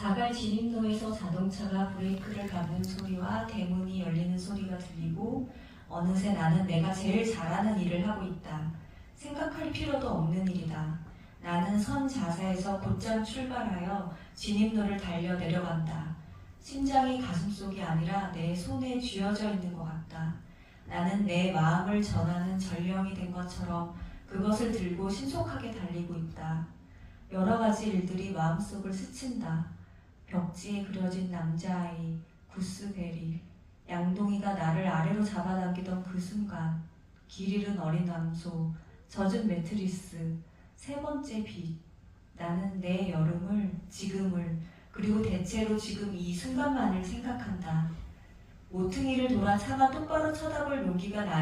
자갈 진입로에서 자동차가 브레이크를 밟는 소리와 대문이 열리는 소리가 들리고 어느새 나는 내가 제일 잘하는 일을 하고 있다. 생각할 필요도 없는 일이다. 나는 선 자세에서 곧장 출발하여 진입로를 달려 내려간다. 심장이 가슴속이 아니라 내 손에 쥐어져 있는 것 같다. 나는 내 마음을 전하는 전령이 된 것처럼 그것을 들고 신속하게 달리고 있다. 여러 가지 일들이 마음속을 스친다. 벽지에 그려진 남자아이, 구스베리, 양동이가 나를 아래로 잡아당기던 그 순간, 길 잃은 어린 남소, 젖은 매트리스, 세 번째 빛. 나는 내 여름을, 지금을, 그리고 대체로 지금 이 순간만을 생각한다. 모퉁이를 돌아 차가 똑바로 쳐다볼 용기가 나.